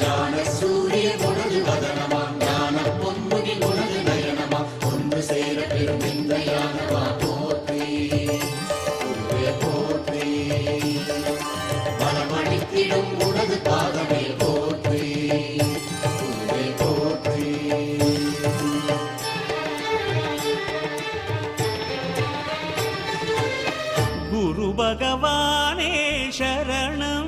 ஞான சூரிய உனது வதனமா ஞான பொன்முகி உனது நயனமா ஒன்று சேர பெரும் இந்த யானமா போற்றி போற்றி. மனமணித்திடும் உனது பாதமே போற்றி. போற்றி. குரு பகவானே சரணம்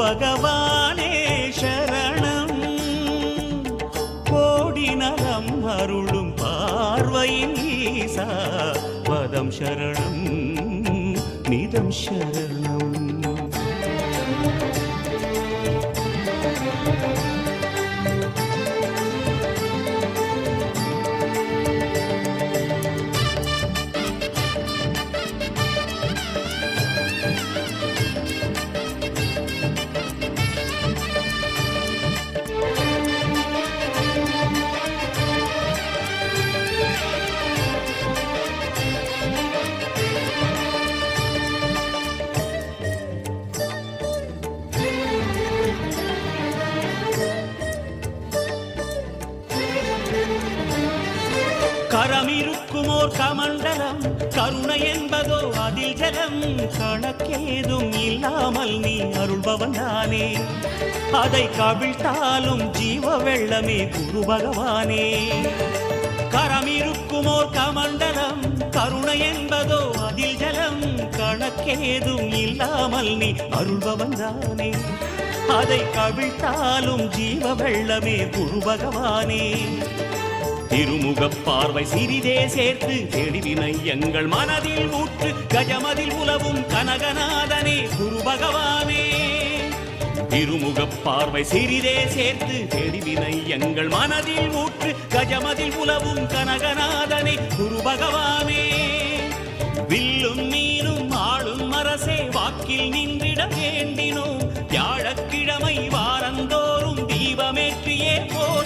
பகவானே சரணம். கோடி நலம் அருளும் பார்வையின் ஈசா பதம் சரணம் நிதம் சரணம். கணம் இருக்குமோர் கமண்டலம் கருணை என்பதோ அதில் ஜலம். கணக்கேதும் இல்லாமல் நீ அருள்பவன் தானே அதை கவிழ்த்தாலும் ஜீவ வெள்ளமே குரு பகவானே. கரம் இருக்குமோர் கமண்டலம் கருணை என்பதோ அதில் ஜலம். கணக்கேதும் இல்லாமல் நீ அருள்பவன் தானே அதை கவிழ்த்தாலும் ஜீவ வெள்ளமே குரு பகவானே. திருமுகப் பார்வை சிறிதே சேர்த்து தெளிவினை எங்கள் மனதில் ஊற்று கஜமதில் உலவும் கனகநாதனே குரு பகவானே. திருமுகப் பார்வை சிறிதே சேர்த்து தெளிவினை எங்கள் மனதில் ஊற்று கஜமதில் உலவும் கனகநாதனே குரு பகவானே. வில்லும் மீனும் ஆளும் அரசே வாக்கில் நின்றிட வேண்டினோம். வியாழக்கிழமை வாரந்தோறும் தீபமேற்றியே போ